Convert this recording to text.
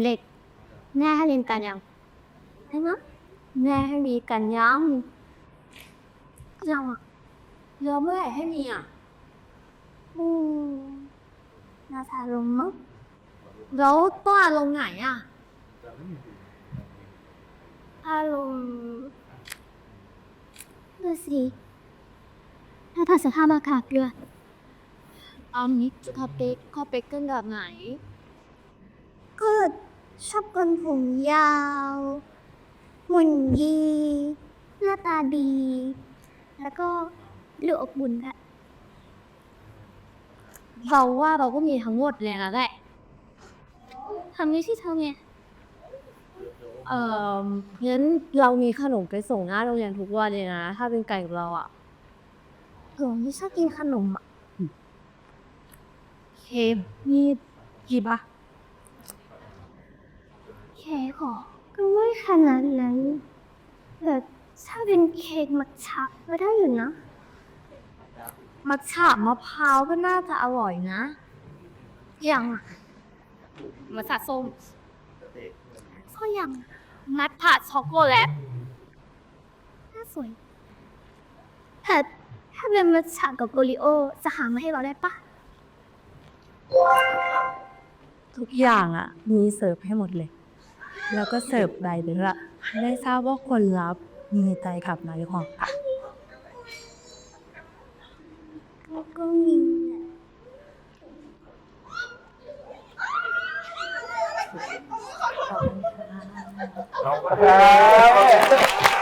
เล็กแน่ให้เรียนกันยังใช่ไหมแน่ให้มีกันยังยังอะยอะเมื่อไหร่ให้มีอะอืมน่าทาลงมั้งแล้วต้องอารมณ์ไหนอะอารมณ์ดูสิถ้าถ้าสภาพอากาศเปลี่ยนเอานี้คอเป๊กคอเป๊กกันแบบไหน ก็ชอบคนผมยาวหุ่นดีหน้าตาดี แล้วก็เหลืออบบุญค่ะเราว่าเราก็มีทั้งหมดเลยนะแหละทำนี้ที่เธอไงเอ่องั้นเรามีขนมไปส่งหน้าโรงเรียนทุกวันเลยนะ ถ้าเป็นไก่กับเราอะเออไม่ชอบกินขนมอะเคมนี่กี่ปะ เค้กหรอ ก็ไม่ขนาดนั้นแต่ถ้าเป็นเค้กมัทฉะก็ได้อยู่นะ มัทฉะมะพร้าวก็น่าจะอร่อยนะอย่างอะมัทฉะส้มก็อย่างมัทฉะช็อกโกแลตน่าสวยแต่ถ้าเป็นมัทฉะกับโอริโอ จะหามาให้เราได้ปะทุกอย่างอะ มีเสิร์ฟให้หมดเลย แล้วก็เสิร์ฟใบเดือะได้ทราบว่าคนรับมีใจขับมาหรือเปล่าค่ะก็ก็มีแหละขอบคุณครับ